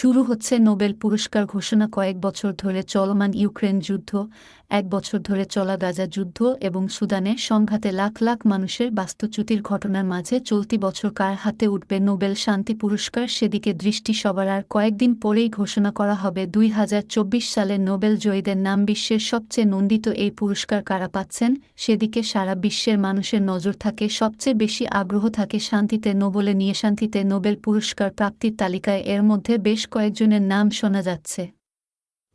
শুরু হচ্ছে নোবেল পুরস্কার ঘোষণা কয়েক বছর ধরে চলমান ইউক্রেন যুদ্ধ, এক বছর ধরে চলা গাজা যুদ্ধ এবং সুদানে সংঘাতে লাখ লাখ মানুষের বাস্তুচ্যুতির ঘটনার মাঝে চলতি বছর কার হাতে উঠবে নোবেল শান্তি পুরস্কার সেদিকে দৃষ্টি সবার আর কয়েকদিন পরেই ঘোষণা করা হবে। দুই হাজার চব্বিশ সালে নোবেল জয়ীদের নাম বিশ্বের সবচেয়ে নন্দিত এই পুরস্কার কারা পাচ্ছেন? সেদিকে সারা বিশ্বের মানুষের নজর থাকে, সবচেয়ে বেশি আগ্রহ থাকে শান্তিতে নোবেলে নিয়ে শান্তিতে নোবেল পুরস্কার প্রাপ্তির তালিকায়। এর মধ্যে বেশ কয়েকজনের নাম শোনা যাচ্ছে।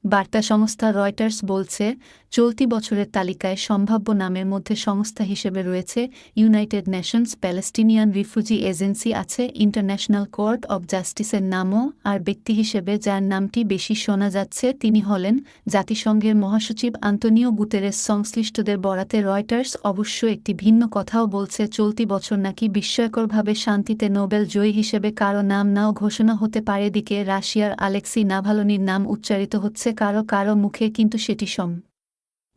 বার্তা সংস্থা রয়টার্স বলছে, চলতি বছরের তালিকায় সম্ভাব্য নামের মধ্যে সংস্থা হিসেবে রয়েছে United Nations Palestinian refugee agency আছে ইন্টারন্যাশনাল কোর্ট অব জাস্টিসের নামও আর ব্যক্তি হিসেবে যার নামটি বেশি শোনা যাচ্ছে তিনি হলেন জাতিসংঘের মহাসচিব আন্তনিও গুতেরেস। সংশ্লিষ্টদের বরাতে রয়টার্স অবশ্য একটি ভিন্ন কথাও বলছে, চলতি বছর নাকি বিস্ময়করভাবে শান্তিতে নোবেল জয়ী হিসেবে কারও নাম নাও ঘোষণা হতে পারে দিকে রাশিয়ার আলেক্সি নাভালনির নাম উচ্চারিত হচ্ছে কারও কারও মুখে কিন্তু সেটি সম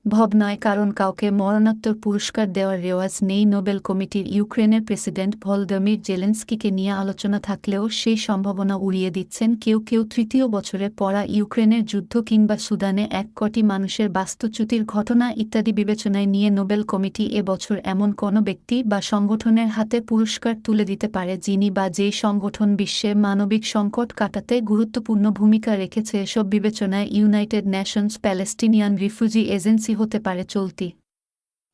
ভব নয় কারণ কাউকে মরণোত্তর পুরস্কার দেওয়ার রেওয়াজ নেই। নোবেল কমিটির ইউক্রেনের প্রেসিডেন্ট ভলদমির জেলেন্সকিকে নিয়ে আলোচনা থাকলেও সেই সম্ভাবনা উড়িয়ে দিচ্ছেন কেউ কেউ। তৃতীয় বছরে পড়া ইউক্রেনের যুদ্ধ কিংবা সুদানে এক কোটি মানুষের বাস্তুচ্যুতির ঘটনা ইত্যাদি বিবেচনায় নিয়ে নোবেল কমিটি এবছর এমন কোনো ব্যক্তি বা সংগঠনের হাতে পুরস্কার তুলে দিতে পারে যিনি বা যেই সংগঠন বিশ্বে মানবিক সংকট কাটাতে গুরুত্বপূর্ণ ভূমিকা রেখেছে। এসব বিবেচনায় United Nations Palestinian refugee agency হতে পারে চলতি।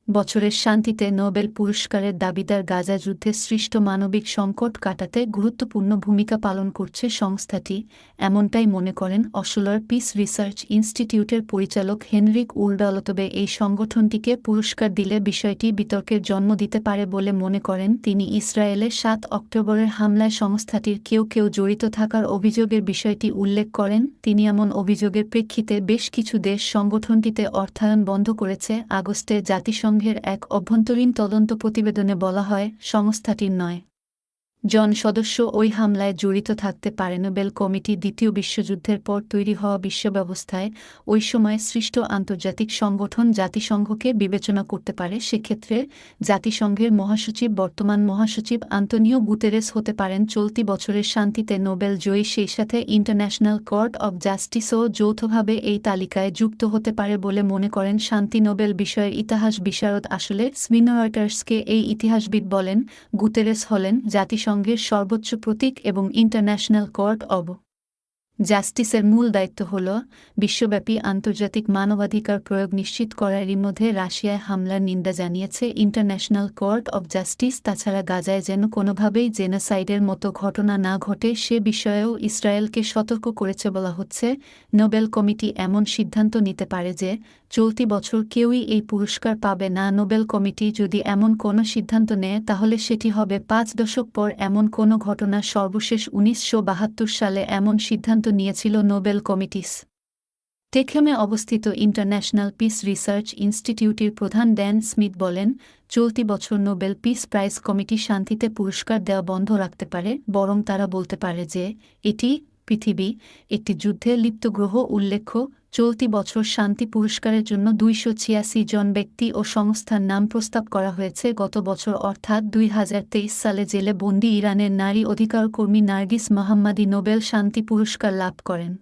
বছরের শান্তিতে নোবেল পুরস্কারের দাবিদার গাজা যুদ্ধে সৃষ্ট মানবিক সংকট কাটাতে গুরুত্বপূর্ণ ভূমিকা পালন করছে সংস্থাটি, এমনটাই মনে করেন অসুলার পিস রিসার্চ ইনস্টিটিউটের পরিচালক হেনরিক উল্ডাল। তবে এই সংগঠনটিকে পুরস্কার দিলে বিষয়টি বিতর্কের জন্ম দিতে পারে বলে মনে করেন তিনি। ইসরায়েলে সাত অক্টোবরের হামলায় সংস্থাটির কেউ কেউ জড়িত থাকার অভিযোগের বিষয়টি উল্লেখ করেন। তিনি এমন অভিযোগের প্রেক্ষিতে বেশ কিছু দেশ সংগঠনটিতে অর্থায়ন বন্ধ করেছে। আগস্টে জাতিসংঘ সংঘের এক অভ্যন্তরীণ তদন্ত প্রতিবেদনে বলা হয় সংস্থাটির নয়। জন সদস্য ওই হামলায় জড়িত থাকতে পারে নোবেল কমিটি দ্বিতীয় বিশ্বযুদ্ধের পর তৈরি হওয়া বিশ্ব ব্যবস্থায় ওই সময় সৃষ্ট আন্তর্জাতিক সংগঠন জাতিসংঘকে বিবেচনা করতে পারে। সেক্ষেত্রে জাতিসংঘের মহাসচিব, বর্তমান মহাসচিব আন্তনিও গুতেরেস হতে পারেন। চলতি বছরের শান্তিতে নোবেল জয়ী সেই সাথে ইন্টারন্যাশনাল কোর্ট অব জাস্টিসও যৌথভাবে এই তালিকায় যুক্ত হতে পারে বলে মনে করেন শান্তি নোবেল বিষয়ের ইতিহাস বিশারদ আসলে। স্মিনরয়টার্সকে এই ইতিহাসবিদ বলেন, গুতেরেস হলেন জাতিসংঘ জাতিসংঘের সর্বোচ্চ প্রতীক এবং ইন্টারন্যাশনাল কোর্ট অব জাস্টিসের মূল দায়িত্ব হল বিশ্বব্যাপী আন্তর্জাতিক মানবাধিকার প্রয়োগ নিশ্চিত করারই মধ্যে রাশিয়ায় হামলার নিন্দা জানিয়েছে ইন্টারন্যাশনাল কোর্ট অব জাস্টিস। তাছাড়া গাজায় যেন কোনোভাবেই জেনোসাইডের মতো ঘটনা না ঘটে, সে বিষয়েও ইসরায়েলকে সতর্ক করেছে বলা হচ্ছে। নোবেল কমিটি এমন সিদ্ধান্ত নিতে পারে যে চলতি বছর কেউই এই পুরস্কার পাবে না। নোবেল কমিটি যদি এমন কোনো সিদ্ধান্ত নেয়, তাহলে সেটি হবে পাঁচ দশক পর এমন কোনো ঘটনা সর্বশেষ উনিশশো বাহাত্তর সালে এমন সিদ্ধান্ত নিয়েছিল নোবেল কমিটিস। টেকহেমে অবস্থিত ইন্টারন্যাশনাল পিস রিসার্চ ইনস্টিটিউটের প্রধান ড্যান স্মিথ বলেন, চলতি বছর নোবেল পিস প্রাইজ কমিটি শান্তিতে পুরস্কার দেওয়া বন্ধ রাখতে পারে, বরং তারা বলতে পারে যে, এটি পৃথিবী, একটি যুদ্ধে লিপ্ত গ্রহ, উল্লেখ্য, চলতি বছর শান্তি পুরস্কারের জন্য দুইশো ছিয়াশি জন ব্যক্তি ও সংস্থার নাম প্রস্তাব করা হয়েছে। গত বছর, অর্থাৎ দুই হাজার তেইশ সালে জেলে বন্দি ইরানের নারী অধিকার কর্মী নার্গিস মোহাম্মদী নোবেল শান্তি পুরস্কার লাভ করেন।